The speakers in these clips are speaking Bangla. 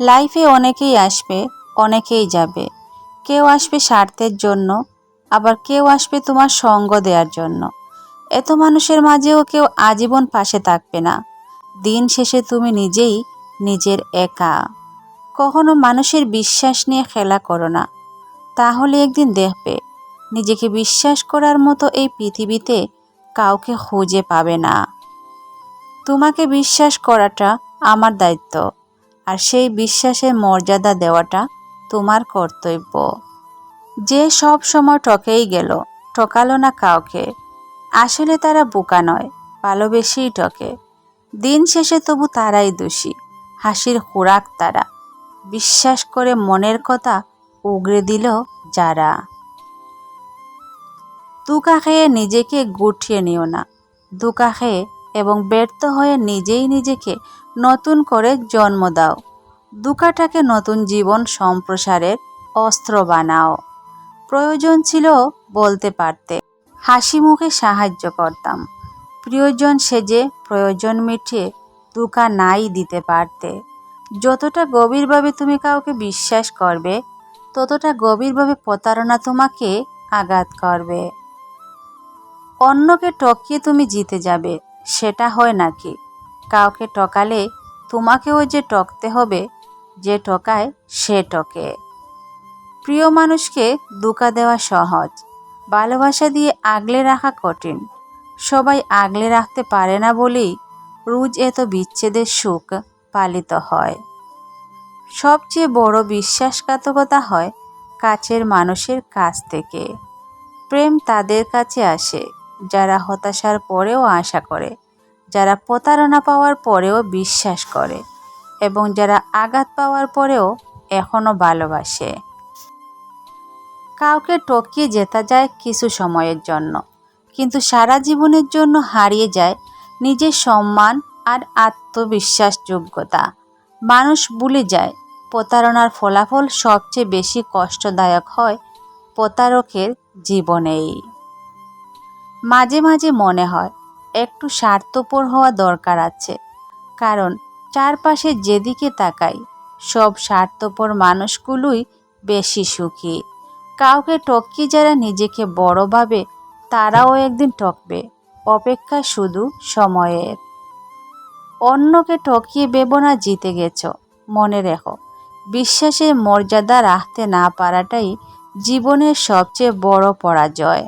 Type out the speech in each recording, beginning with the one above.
লাইফে অনেকেই আসবে, অনেকেই যাবে। কেউ আসবে স্বার্থের জন্য, আবার কেউ আসবে তোমার সঙ্গ দেওয়ার জন্য। এত মানুষের মাঝেও কেউ আজীবন পাশে থাকবে না। দিন শেষে তুমি নিজেই নিজের একা। কখনো মানুষের বিশ্বাস নিয়ে খেলা করো না। তাহলে একদিন দেখবে, নিজেকে বিশ্বাস করার মতো এই পৃথিবীতে কাউকে খুঁজে পাবে না। তোমাকে বিশ্বাস করাটা আমার দায়িত্ব। আর সেই বিশ্বাসের মর্যাদা দেওয়াটা তোমার কর্তব্য। যে সব সময় টকেই গেল টকালো না কাউকে। আসলে তারা বোকা নয়, ভালোবেসেই টকে দিন শেষে তবু তারাই দোষী, হাসির খোরাক তারা। বিশ্বাস করে মনের কথা উগড়ে দিল যারা। দুকা খেয়ে নিজেকে গুটিয়ে নিও না। দুকা খেয়ে এবং ব্যর্থ হয়ে নিজেই নিজেকে নতুন করে জন্ম দাও। দুকাটাকে নতুন জীবন সম্প্রসারের অস্ত্র বানাও। প্রয়োজন ছিল বলতে পারতে। হাসি মুখে সাহায্য করতাম। প্রিয়জন সেজে প্রয়োজন মিটিয়ে দুকা নাই দিতে পারতে। যতটা গভীরভাবে তুমি কাউকে বিশ্বাস করবে, ততটা গভীরভাবে প্রতারণা তোমাকে আঘাত করবে। অন্যকে টকিয়ে তুমি জিতে যাবে, সেটা হয় নাকি? কাউকে টকালে তোমাকেও যে টকতে হবে, যে টকায় সে টকে। প্রিয় মানুষকে দুকা দেওয়া সহজ, ভালোবাসা দিয়ে আগলে রাখা কঠিন। সবাই আগলে রাখতে পারে না বলেই রোজ এত বিচ্ছেদের সুখ পালিত হয়। সবচেয়ে বড় বিশ্বাসঘাতকতা হয় কাছের মানুষের কাছ থেকে। প্রেম তাদের কাছে আসে, যারা হতাশার পরেও আশা করে। যারা প্রতারণা পাওয়ার পরেও বিশ্বাস করে এবং যারা আঘাত পাওয়ার পরেও এখনও ভালোবাসে। কাউকে টকিয়ে জেতা যায় কিছু সময়ের জন্য, কিন্তু সারা জীবনের জন্য হারিয়ে যায় নিজের সম্মান আর আত্মবিশ্বাসযোগ্যতা। মানুষ ভুলে যায়, প্রতারণার ফলাফল সবচেয়ে বেশি কষ্টদায়ক হয় প্রতারকের জীবনেই। মাঝে মাঝে মনে হয় একটু স্বার্থপর হওয়া দরকার আছে। কারণ চারপাশে যেদিকে তাকাই, সব স্বার্থপর মানুষগুলোই বেশি সুখী। কাউকে টকিয়ে যারা নিজেকে বড় ভাবে, তারাও একদিন টকবে অপেক্ষা শুধু সময়ের। অন্যকে টকিয়ে ভেবো না, জিতে গেছ। মনে রেখো, বিশ্বাসের মর্যাদা রাখতে না পারাটাই জীবনের সবচেয়ে বড় পরাজয়।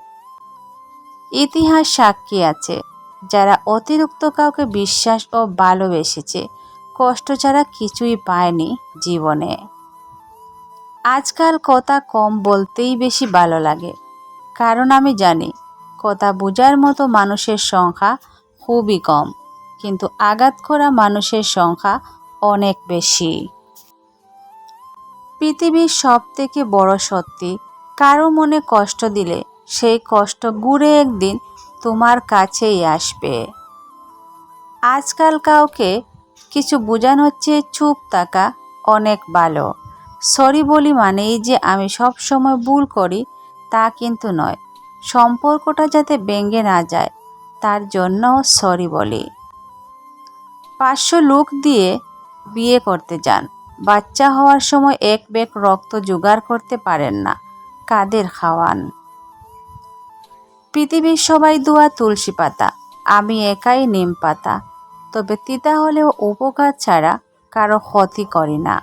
ইতিহাস সাক্ষী আছে। যারা অতিরিক্ত কাউকে বিশ্বাস ও ভালোবেসেছে, কষ্ট ছাড়া কিছুই পায়নি জীবনে। আজকাল কথা কম বলতেই বেশি ভালো লাগে। কারণ আমি জানি, কথা বোঝার মতো মানুষের সংখ্যা খুবই কম, কিন্তু আঘাত করা মানুষের সংখ্যা অনেক বেশি। পৃথিবীর সব থেকে বড় সত্যি, কারও মনে কষ্ট দিলে সেই কষ্ট ঘুরে একদিন তোমার কাছেই আসবে। আজকাল কাউকে কিছু বোঝানোর চেয়ে চুপ থাকা অনেক ভালো। সরি বলি মানেই যে আমি সব সময় ভুল করি তা কিন্তু নয়। সম্পর্কটা যাতে ভেঙে না যায়, তার জন্য সরি বলি। পাঁচশো লোক দিয়ে বিয়ে করতে যান। বাচ্চা হওয়ার সময় এক ব্যাগ রক্ত জোগাড় করতে পারেন না। কাদের খাওয়ান? পৃথিবীর সবাই দোয়া তুলসী পাতা, আমি একাই নিম পাতা। তবে তিতা হলেও উপকার ছাড়া কারও ক্ষতি করে না।